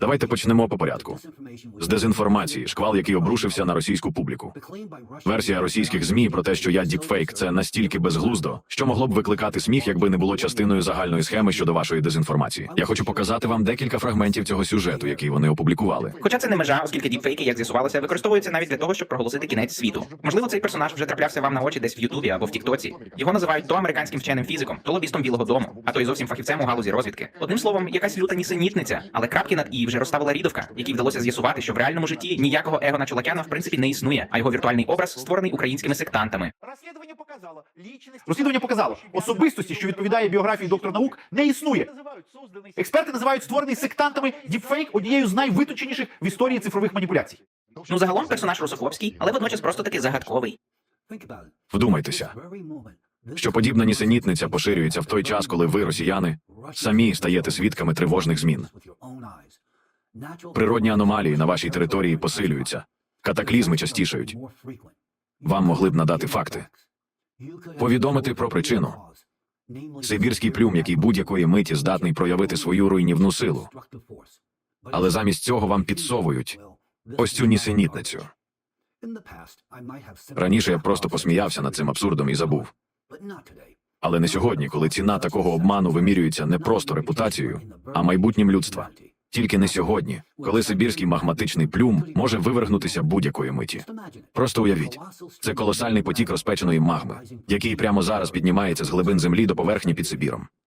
Давайте почнемо по порядку. З дезінформації, шквал, який обрушився на російську публіку. Версія російських змі про те, що я діпфейк, це настільки безглуздо, що могло б викликати сміх, якби не було частиною загальної схеми щодо вашої дезінформації. Я хочу показати вам декілька фрагментів цього сюжету, який вони опублікували. Хоча це не межа, оскільки діпфейки, як з'ясувалося, використовуються навіть для того, щоб проголосити кінець світу. Можливо, цей персонаж вже траплявся вам на очі десь в Ютубі або в Тіктоці. Його називають то американським вченим фізиком, то лобістом Білого Дому, а то й зовсім фахівцем у галузі розвідки. Одним словом, якась люта нісенітниця, але крапки над і вже розставила рідовка, якій вдалося з'ясувати, що в реальному житті ніякого Егона Чолакяна в принципі не існує, а його віртуальний образ створений українськими сектантами. Розслідування показало, лічність... Розслідування показало, особистості, що відповідає біографії доктора наук, не існує. Експерти називають створений сектантами діпфейк однією з найвиточеніших в історії цифрових маніпуляцій. Ну загалом персонаж русофобський, але водночас просто таки загадковий. Вдумайтеся, що подібна нісенітниця поширюється в той час, коли ви, росіяни, самі стаєте свідками тривожних змін. Природні аномалії на вашій території посилюються, катаклізми частішають. Вам могли б надати факти, повідомити про причину. Сибірський плюм, який будь-якої миті здатний проявити свою руйнівну силу. Але замість цього вам підсовують ось цю нісенітницю. Раніше я просто посміявся над цим абсурдом і забув. Але не сьогодні, коли ціна такого обману вимірюється не просто репутацією, а майбутнім людства. Тільки не сьогодні, коли сибірський магматичний плюм може вивергнутися будь-якої миті. Просто уявіть, це колосальний потік розпеченої магми, який прямо зараз піднімається з глибин землі до поверхні під Сибіром.